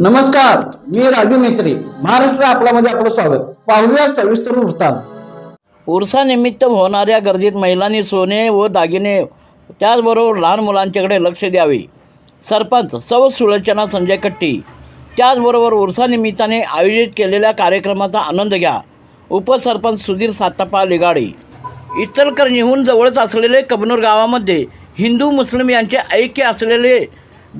नमस्कार मी राजू मेत्री महाराष्ट्र आपल्यामध्ये आपलं स्वागत. पाहूया सविस्तर वृत्तांत. उरसानिमित्त होणाऱ्या गर्दीत महिलांनी सोने व दागिने त्याचबरोबर लहान मुलांच्याकडे लक्ष द्यावे. सरपंच सौ सुलोचना संजय कट्टी. त्याचबरोबर उरसानिमित्ताने आयोजित केलेल्या कार्यक्रमाचा आनंद घ्या. उपसरपंच सुधीर सातापा लिगाडे. इचलकरंजीहून जवळच असलेले कबनूर गावामध्ये हिंदू मुस्लिम यांचे ऐक्य असलेले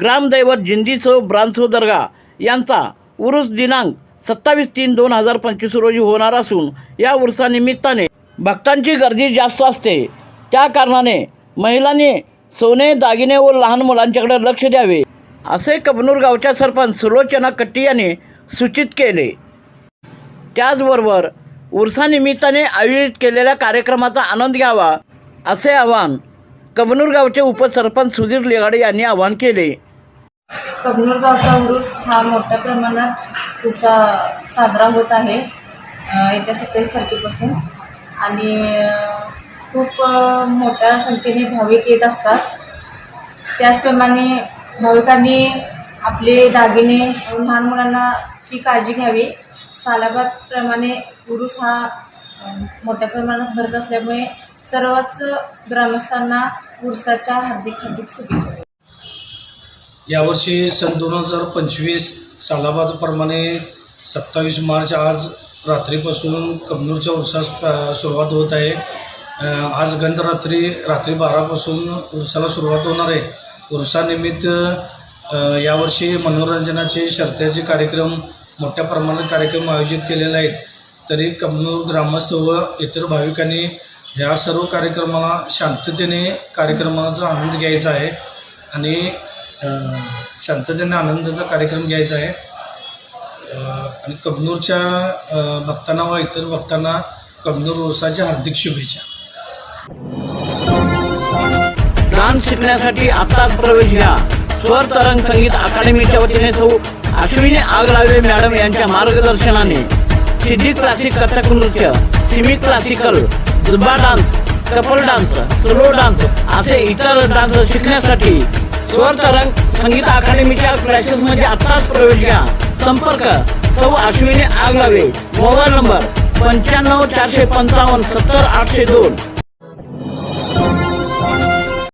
ग्रामदैवत जिंदीसो ब्रांसो दर्गा यांचा उरुस दिनांक सत्तावीस तीन दोन हजार पंचवीस रोजी होणार असून या उरुसानिमित्ताने भक्तांची गर्दी जास्त असते. त्या कारणाने महिलांनी सोने दागिने व लहान मुलांच्याकडे लक्ष द्यावे असे कबनूर गावच्या सरपंच सुलोचना कट्टी यांनी सूचित केले. त्याचबरोबर उरसानिमित्ताने आयोजित केलेल्या कार्यक्रमाचा आनंद घ्यावा असे आवाहन कबनूर गावचे उपसरपंच सुधीर लेगाडे यांनी आवाहन केले. कबनूर गावचा उरूस हा मोठ्या प्रमाणात उत्सा साजरा होत आहे येत्या सत्तावीस तारखेपासून. आणि खूप मोठ्या संख्येने भाविक येत असतात. त्याचप्रमाणे भाविकांनी आपले दागिने लहान लहान मुलांनाची काळजी घ्यावी. सालाबादप्रमाणे उरूस हा मोठ्या प्रमाणात भरत असल्यामुळे सर्वच ग्रामस्थांना उरसाच्या हार्दिक हार्दिक शुभेच्छा. यावर्षी सन दोन हजार पंचवीस सालाबादप्रमाणे सत्तावीस मार्च आज रात्रीपासून कबनूरच्या उरसास सुरुवात होत आहे. आज गंधरात्री रात्री बारापासून उरसाला सुरुवात होणार आहे. उरसानिमित्त यावर्षी मनोरंजनाचे शर्त्याचे कार्यक्रम मोठ्या प्रमाणात कार्यक्रम आयोजित केलेले आहेत. तरी कबनूर ग्रामस्थ व इतर भाविकांनी ह्या सर्व कार्यक्रमाला शांततेने कार्यक्रमाचा आनंद घ्यायचा आहे. आणि शांततेने आनंदाचा कार्यक्रम घ्यायचा आहे. आणि कबनूरच्या भक्तांना व इतर भक्तांना कबनूर उर्साच्या हार्दिक शुभेच्छा. डान्स शिकण्यासाठी आताच प्रवेश घ्या. स्वर तरंग संगीत अकादमीच्या वतीने सौ अश्विनी आगलावे मॅडम यांच्या मार्गदर्शनाने. सिद्धी क्लासिक कथक नृत्य Simi classical zumba dance couple dance slow dance असे इतर डान्स शिकण्यासाठी स्वर तरंग संगीत अकादमीच्या क्लासेसमध्ये आताच प्रवेश घ्या. संपर्क सौ अश्विनी आगलावे. मोबाईल नंबर पंच्याण्णव चारशे पंचावन्न सत्तर आठशे दोन.